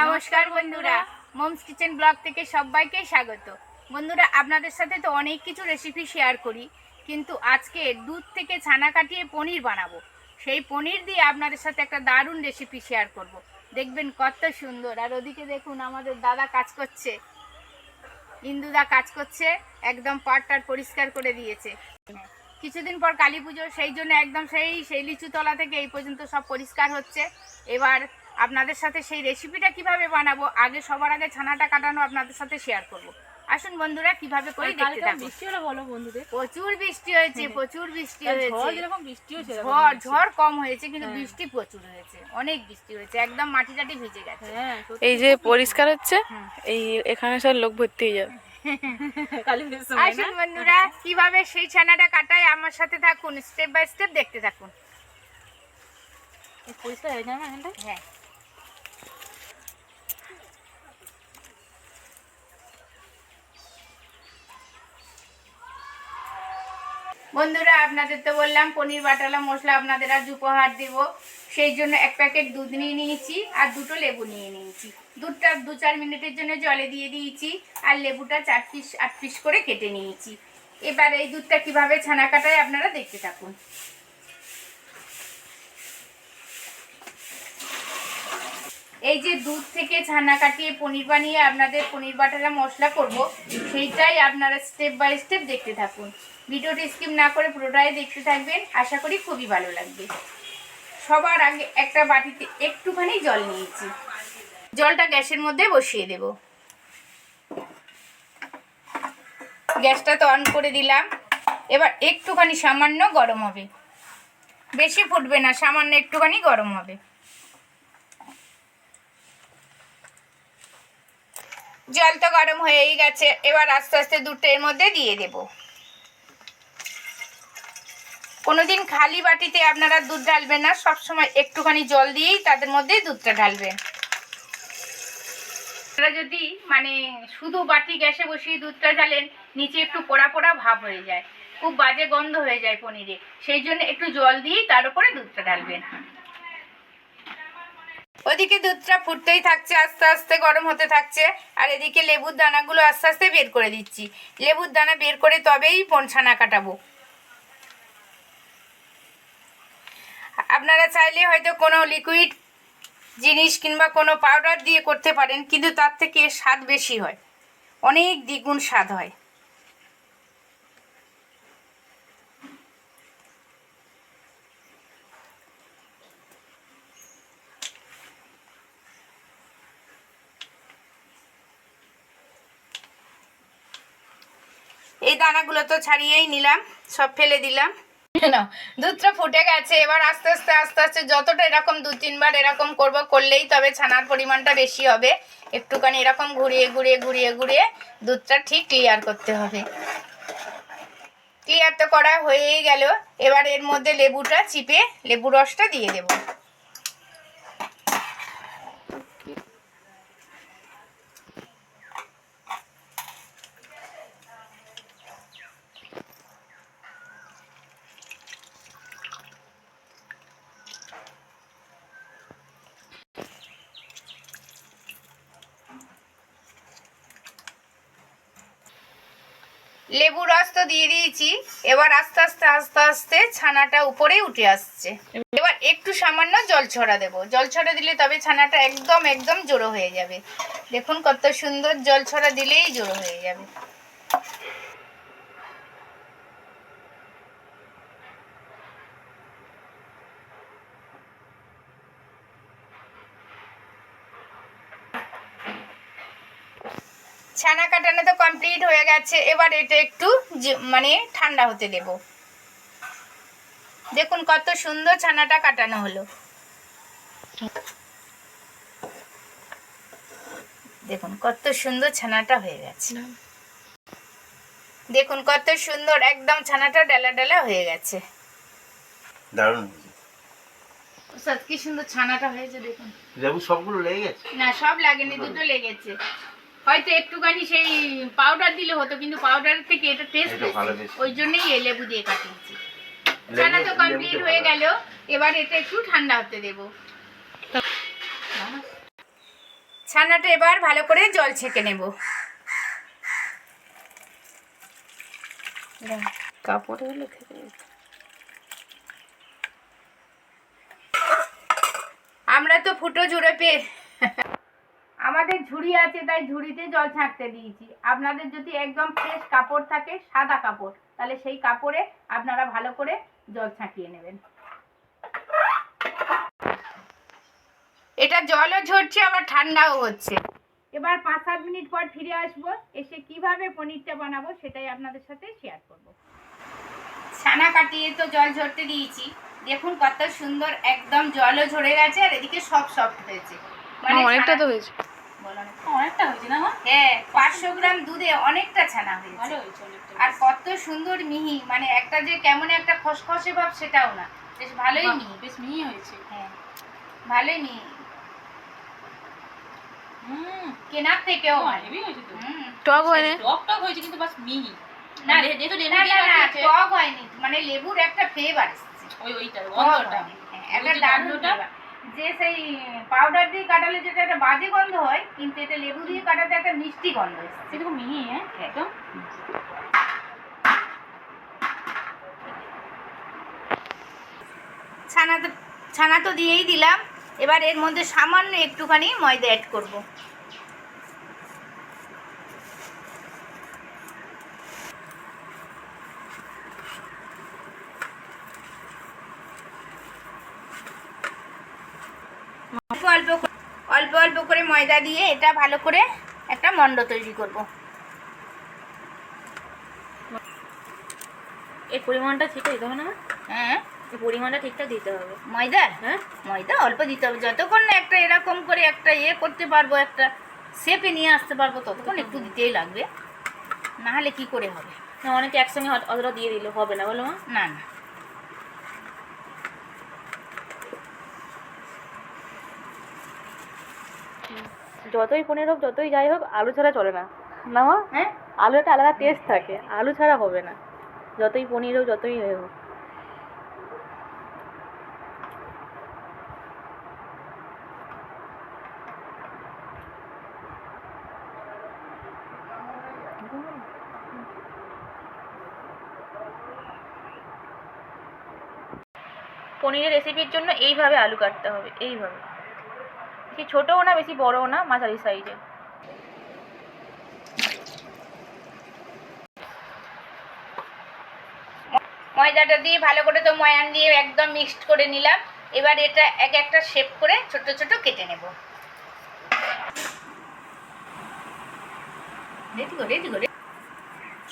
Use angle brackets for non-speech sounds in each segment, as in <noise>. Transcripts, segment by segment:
নমস্কার বন্ধুরা, moms kitchen blog থেকে সবাইকে স্বাগত। বন্ধুরা, আপনাদের সাথে তো অনেক কিছু রেসিপি শেয়ার করি, কিন্তু আজকে দুধ থেকে ছানা কাটিয়ে পনির বানাবো। সেই পনির দিয়ে আপনাদের সাথে একটা দারুণ রেসিপি শেয়ার করব। দেখবেন কত সুন্দর। আর ওদিকে দেখুন, আমাদের দাদা কাজ করছে। ইন্দুদা কাজ করছে, একদম পাটটার পরিষ্কার করে দিয়েছে। কিছুদিন পর কালী পুজো, সেই জন্য একদম সেই সেই লিচুতলা থেকে এই পর্যন্ত সব পরিষ্কার হচ্ছে। এবার আপনাদের সাথে সেই রেসিপিটা কীভাবে বানাবো? আগে সবার আগে ছানাটা কাটানো আপনাদের সাথে শেয়ার করব। আসুন বন্ধুরা কীভাবে করি দেখতে কালকে থাকুন। বৃষ্টি হলো বলো বন্ধুদের। প্রচুর বৃষ্টি হয়েছে প্রচুর বৃষ্টি ঝড় হয়েছে। যেরকম বৃষ্টি হয়েছে ঝড় ঝড় কম হয়েছে কিন্তু হ্যাঁ। বৃষ্টি প্রচুর হয়েছে অনেক বৃষ্টি হয়েছে একদম মাটি টাটি ভিজে গেছে। হ্যাঁ এই যে পরিষ্কার হচ্ছে এই এখানে সব লোক ভর্তি হয়ে যাবে। <laughs> আসুন বন্ধুরা কীভাবে সেই ছানাটা কাটায় আমার সাথে থাকুন স্টেপ বাই স্টেপ দেখতে থাকুন। পরিষ্কার হয়ে যাবে হ্যাঁ। বন্ধুরা, আপনাদের তো বললাম পনির, বাটালা, মশলা, আপনাদের আজ উপহার দেব। সেই জন্য এক প্যাকেট দুধ নিয়ে নিয়েছি আর দুটো লেবু নিয়ে নিয়েছি। দুধটা দু চার মিনিটের জন্য জলে দিয়ে দিয়েছি আর লেবুটা চার পিস, আট পিস করে কেটে নিয়েছি। এবার এই দুধটা কীভাবে ছানা কাটায় আপনারা দেখতে থাকুন। এই যে দুধ থেকে ছানা কাটিয়ে পনির বানিয়ে আপনাদের পনির বাটারা মশলা করব, সেইটাই আপনারা স্টেপ বাই স্টেপ দেখতে থাকুন। ভিডিওটি স্কিপ না করে পুরোটাই দেখতে থাকবেন। আশা করি খুবই ভালো লাগবে। সবার আগে একটা বাটিতে একটুখানি জল নিয়েছি। জলটা গ্যাসের মধ্যে বসিয়ে দেব। গ্যাসটা তো অন করে দিলাম। এবার একটুখানি সামান্য গরম হবে। বেশি ফুটবে না, সামান্য একটুখানি গরম হবে। জল তো গরম হয়েই গেছে। এবার আস্তে আস্তে দুধটা এর মধ্যে দিয়ে দেব। কোনোদিন খালি বাটিতে আপনারা দুধ ঢালবেন না, সবসময় একটুখানি জল দিয়েই তাদের মধ্যে দুধটা ঢালবেন। আপনারা যদি মানে শুধু বাটি গ্যাসে বসিয়ে দুধটা ঢালেন, নিচে একটু পোড়া পোড়া ভাব হয়ে যায়, খুব বাজে গন্ধ হয়ে যায় পনিরে, সেই জন্য একটু জল দিয়েই তার উপরে দুধটা ঢালবেন। ওদিকে দুধটা ফুটতেই থাকছে, আস্তে আস্তে গরম হতে থাকছে, আর এদিকে লেবুর দানাগুলো আস্তে আস্তে বের করে দিচ্ছি। লেবুর দানা বের করে তবেই পনছানা কাটাবো। আপনারা চাইলে হয়তো কোনো লিকুইড জিনিস কিংবা কোনো পাউডার দিয়ে করতে পারেন, কিন্তু তার থেকে স্বাদ বেশি হয়। অনেক দ্বিগুণ স্বাদ হয়। এই দানাগুলো তো ছাড়িয়েই নিলাম, সব ফেলে দিলাম। না দুধটা ফুটে গেছে, এবার আস্তে আস্তে আস্তে আস্তে যতটা এরকম দু তিনবার এরকম করব, করলেই তবে ছানার পরিমাণটা বেশি হবে। একটুখানি এরকম ঘুরিয়ে ঘুরিয়ে ঘুরিয়ে ঘুরিয়ে দুধটা ঠিক ক্লিয়ার করতে হবে। ক্লিয়ার তো করা হয়েই গেল। এবার এর মধ্যে লেবুটা চিপে, লেবু রসটা দিয়ে দেব। লেবু রস তো দিয়ে দিয়েছি। এবার আস্তে আস্তে আস্তে আস্তে ছানাটা উপরে উঠে আসছে। এবার একটু সামান্য জল ছড়া দেবো। জল ছড়া দিলে তবে ছানাটা একদম একদম জোড়ো হয়ে যাবে। দেখুন কত সুন্দর জল ছড়া দিলেই জোড়ো হয়ে যাবে। ছানা কাটানো তো কমপ্লিট হয়ে গেছে। এবার এটা একটু মানে ঠান্ডা হতে দেব। দেখুন কত সুন্দর ছানাটা কাটানো হলো। দেখুন কত সুন্দর ছানাটা হয়ে গেছে। দেখুন কত সুন্দর একদম ছানাটা ডালা ডালা হয়ে গেছে। দারুণ কি সুন্দর ছানাটা হয়েছে দেখুন। লেবু সবগুলো লেগে গেছে? না সব লাগেনি দুটো লেগেছে। হয়তো একটুখানি সেই পাউডার দিলে হতো কিন্তু পাউডার থেকে এটা টেস্ট। ওই জন্যই এই লেবু দিয়ে কাটিয়েছি। ছানা তো কমপ্লিট হয়ে। গেল। এবার এটা একটু ঠান্ডা হতে দেব। ছানাটা এবার ভালো করে জল ছেঁকে নেব। কাপড়ে হলে আমরা তো ফুটো জুড়ে পেয়ে আমাদের ঝুড়ি আছে তাই ঝুড়িতে জল ছাঁকতে দিয়েছি। আপনাদের যদি একদম ফ্রেশ কাপড় থাকে সাদা কাপড় তাহলে সেই কাপড়ে আপনারা ভালো করে জল ছাঁকিয়ে নেবেন। এটা জলও ঝরছে আবার ঠান্ডাও হচ্ছে। এবার পাঁচ সাত মিনিট পর ফিরে আসব এসে কীভাবে পনিরটা বানাবো সেটাই আপনাদের সাথে শেয়ার করব। ছানা কাটিয়ে তো জল ঝরতে দিয়েছি। দেখুন কত সুন্দর একদম জলও ঝরে গেছে আর এদিকে সব সফট হয়েছে। মানে অনেকটা তো হয়েছে। অনেকটা হয়েছে না হ্যাঁ পাঁচশো গ্রাম দুধে অনেকটা ছানা হয়েছে। ভালো হয়েছে অনেকটা আর কত সুন্দর মিহি মানে একটা যে কেমন একটা খসখসে ভাব সেটাও না। বেশ ভালোই মিহি। বেশ মিহি হয়েছে। হ্যাঁ ভালোই মিহি। কেনার থেকেও ভালো। হেভি হয়েছে তো। হুম। টক হয় না? টক টক হয়েছে কিন্তু বাস মিহি। না, মানে যেহেতু লেবু না না না টক হয়নি। মানে লেবুর একটা ফ্লেভার এসেছে। ওই ওইটা গন্ধটা হ্যাঁ, একটা দারুণ গন্ধটা, flavor। যে সেই পাউডার দিয়ে কাটালে যেটা একটা বাজে গন্ধ হয় কিন্তু এটা লেবু দিয়ে কাটাতে একটা মিষ্টি গন্ধ সেটা মিহি হ্যাঁ একদম। ছানা তো ছানা তো দিয়েই দিলাম। এবার এর মধ্যে সামান্য একটুখানি ময়দা অ্যাড করব অল্প অল্প করে- অল্প অল্প করে ময়দা দিয়ে এটা ভালো করে একটা মণ্ড তৈরি করব। এই পরিমাণটা ঠিকঠাক দিতে হবে না হ্যাঁ। এই পরিমাণটা ঠিকঠাক দিতে হবে। ময়দা? হ্যাঁ। ময়দা অল্প দিতে হবে। যতক্ষণ না একটা এরকম করে একটা ইয়ে করতে পারব একটা শেপে নিয়ে আসতে পারব ততক্ষণ একটু দিতেই লাগবে। নাহলে কি করে হবে? না অনেকে একসঙ্গে অত- অতটা দিয়ে দিলে হবে না বলো না না। যতই পনির হোক যতই যাই হোক আলু ছাড়া চলে না। না মা হ্যাঁ? আলু একটা আলাদা টেস্ট থাকে। আলু ছাড়া হবে না। যতই পনির হোক যতই এ হোক। পনিরের রেসিপির জন্য এইভাবে আলু কাটতে হবে এইভাবে। বেশি ছোটও না, বেশি বড়ও না, মাঝারি সাইজে ময়দাটা দিয়ে ভালো করে তো ময়ান দিয়ে একদম মিক্সড করে নিলাম। এবার এটা এক একটা শেপ করে ছোট ছোট কেটে নেব।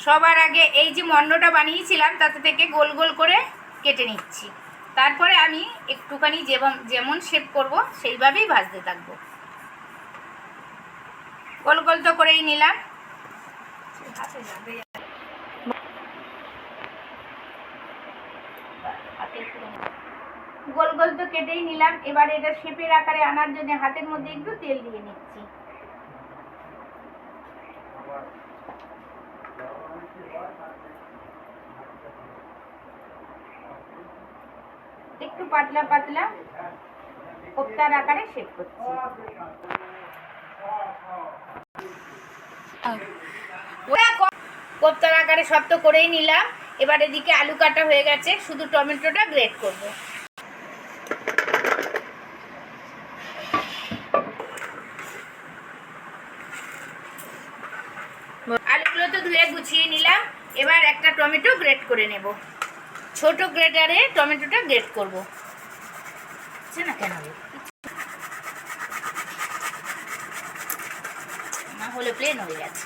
সবার আগে এই যে মন্ডটা বানিয়েছিলাম, তাতে থেকে গোল গোল করে কেটে নিচ্ছি। তারপরে আমি একটুখানি যেমন যেমন শেপ করব, সেইভাবেই ভাজতে থাকব। গোল গোল তো করেই নিলাম। গোল গোল তো কেটেই নিলাম। এবার এটা শেপের আকারে আনার জন্য হাতের মধ্যে একটু তেল দিয়ে নিচ্ছি। একটু পাতলা পাতলা কোপ্তার আকারে শেপ করছি। কোপ্তার আকারে সব তো করেই নিলাম। এবার এদিকে আলু কাটা হয়ে গেছে, শুধু টমেটোটা গ্রেট করব। আলুগুলো তো ধুয়ে গুছিয়ে নিলাম, এবার একটা টমেটো গ্রেট করে নেব। ছোট গ্রেটারে টমেটোটা গ্রেট করব। হচ্ছে না কেন? না হলে প্লেন হয়ে গেছে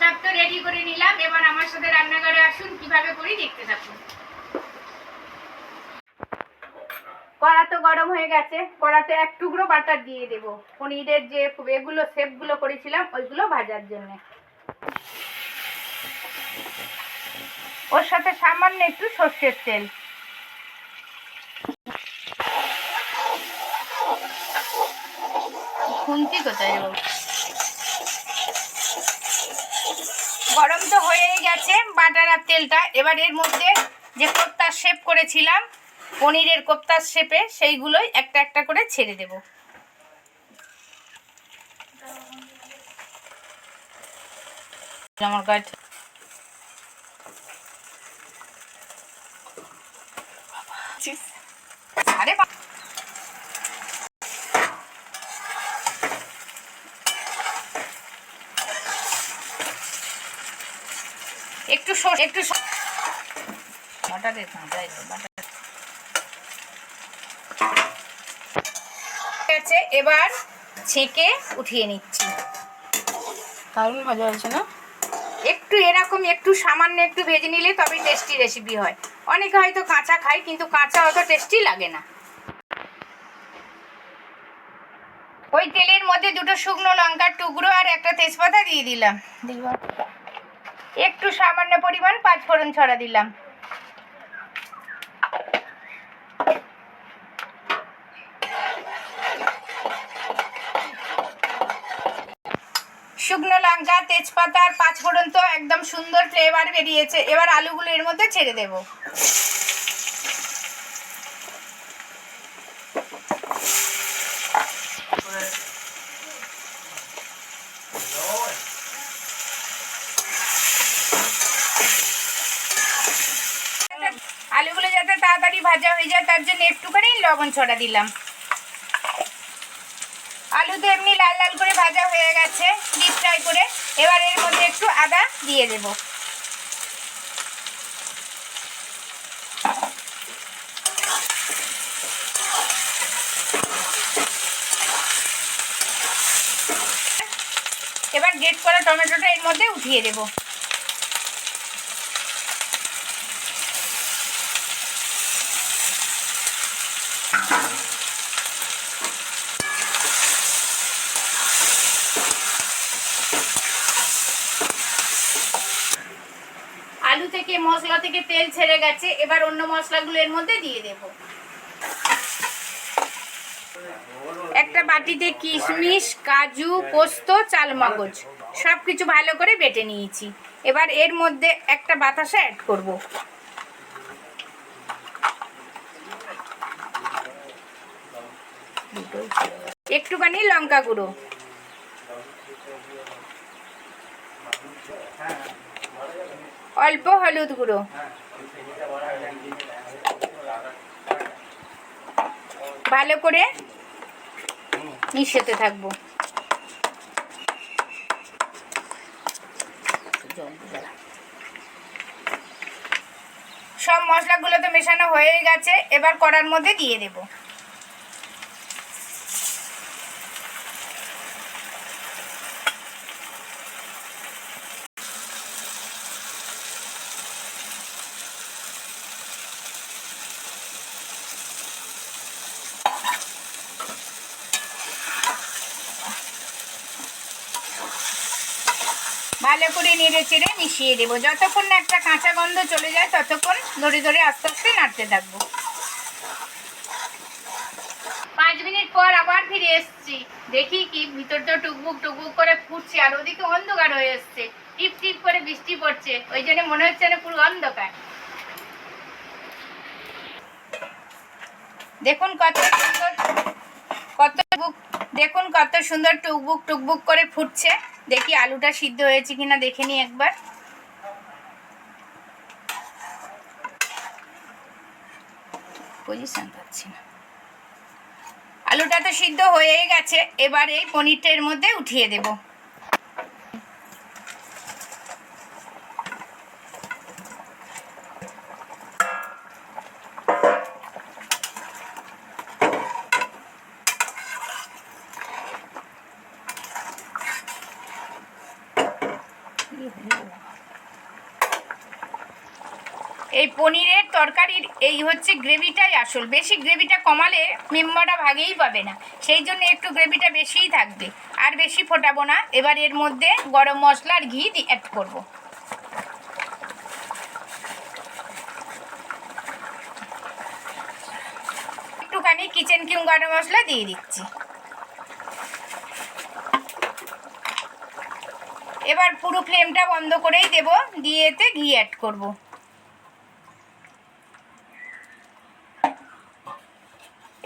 সব তো রেডি করে নিলাম। এবার আমার সাথে রান্নাঘরে আসুন। কীভাবে করি দেখতে থাকুন কড়া তো গরম হয়ে গেছে কড়াতে এক টুকরো বাটার দিয়ে দেব। পনিরের যে এগুলো শেপগুলো করেছিলাম ওইগুলো ভাজার জন্য। ওর সাথে সামান্য একটু সর্ষের তেল। খুন্তি কোথায় গরম তো হয়েই গেছে বাটার আর তেলটা। এবার এর মধ্যে যে কোপ্তার শেপ করেছিলাম পনিরের কোপ্তার শেপে সেইগুলোই একটা একটা করে ছেড়ে দেব আমার গাছ আরে একটু একটু এসে, বাটার। আছে এবার ছেঁকে উঠিয়ে নিচ্ছি। দারুণ ভাজা হয়েছে না? একটু এরকম একটু সামান্য একটু ভেজে নিলে তবে টেস্টি রেসিপি হয়। অনেকে হয়তো কাঁচা খায় কিন্তু কাঁচা অত টেস্টি লাগে না। ওই তেলের মধ্যে দুটো শুকনো লঙ্কার টুকরো আর একটা তেজপাতা দিয়ে দিলাম। একটু সামান্য পরিমাণ পাঁচ ফোড়ন ছড়া দিলাম শুকনো লঙ্কা তেজপাতা আর পাঁচ ফোড়ন তো একদম সুন্দর ফ্লেভার বেরিয়েছে। এবার আলুগুলো এর মধ্যে ছেড়ে দেব। আলুগুলো যাতে তাড়াতাড়ি ভাজা হয়ে যায়, তার জন্য একটুখানি লবণ ছড়া দিলাম। আলু তো এমনি লাল লাল করে ভাজা হয়ে গেছে ডিপ ফ্রাই করে। এবার এর মধ্যে একটু আদা দিয়ে দেব। এবার গেট করা টমেটোটা এর মধ্যে উঠিয়ে দেব। আলু থেকে মশলা থেকে তেল ছেড়ে গেছে, এবার অন্য মশলাগুলো এর মধ্যে দিয়ে দেব। একটা বাটিতে কিশমিশ, কাজু, পোস্ত, চালমগজ সব কিছু ভালো করে বেটে নিয়েছি। এবার এর মধ্যে একটা বাতাসা অ্যাড করব। একটুখানি লঙ্কা গুঁড়ো। অল্প হলুদ গুঁড়ো। ভালো করে মিশাতে থাকব। সব মশলাগুলো তো মেশানো হয়ে গেছে, এবার কড়ার মধ্যে দিয়ে দেব। ভালো করে নেড়ে চেড়ে মিশিয়ে দেবো। যতক্ষণ না একটা কাঁচা গন্ধ চলে যায়, ততক্ষণ ধরে ধরে আস্তে আস্তে নাড়তে থাকব। পাঁচ মিনিট পর আবার ফিরে এসেছি। দেখি কি ভিতরটা টুকবুক টুকবুক করে ফুটছে, আর ওদিকে অন্ধকার হয়ে এসছে। টিপ টিপ করে বৃষ্টি পড়ছে, ওই জন্য মনে হচ্ছে না পুরো অন্ধকার। দেখুন কত সুন্দর, কত দেখুন কত সুন্দর টুকবুক টুকবুক করে ফুটছে। দেখি আলুটা সিদ্ধ হয়েছে কিনা দেখে নি একবার। পজিশন পাচ্ছি না। আলুটা তো সিদ্ধ হয়েই গেছে, এবার এই পনিরটা এর মধ্যে উঠিয়ে দেব। পনিরের তরকারির এই হচ্ছে গ্রেভিটাই আসল। বেশি গ্রেভিটা কমালে মেম্বারটা ভাগেই পাবে না। সেই জন্য একটু গ্রেভিটা বেশিই থাকবে। আর বেশি ফোটাবো না। এবার এর মধ্যে গরম মশলা আর ঘি অ্যাড করব। একটুখানি কিচেন কিউম গরম মশলা দিয়ে দিচ্ছি। এবার পুরো ফ্লেমটা বন্ধ করেই দেব। দিয়ে এতে ঘি অ্যাড করব।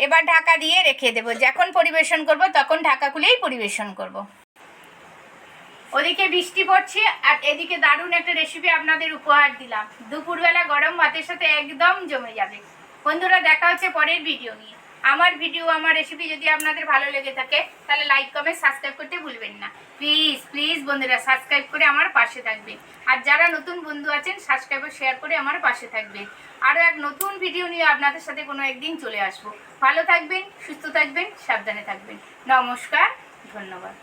এবার ঢাকা দিয়ে রেখে দেব। যখন পরিবেশন করব, তখন ঢাকা খুলেই পরিবেশন করব। ওদিকে বৃষ্টি পড়ছে, আর এদিকে দারুণ একটা রেসিপি আপনাদের উপহার দিলাম। দুপুরবেলা গরম ভাতের সাথে একদম জমে যাবে। বন্ধুরা, দেখা হচ্ছে পরের ভিডিও নিয়ে। আমার ভিডিও আমার রেসিপি যদি আপনাদের ভালো লেগে থাকে, তাহলে লাইক কমেন্ট সাবস্ক্রাইব করতে ভুলবেন না। প্লিজ প্লিজ বন্ধুরা সাবস্ক্রাইব করে আমার পাশে থাকবেন। আর যারা নতুন বন্ধু আছেন সাবস্ক্রাইব শেয়ার করে আমার পাশে থাকবেন। আরও এক নতুন ভিডিও নিয়ে আপনাদের সাথে কোনো একদিন চলে আসব। ভালো থাকবেন, সুস্থ থাকবেন, সাবধানে থাকবেন। নমস্কার, ধন্যবাদ।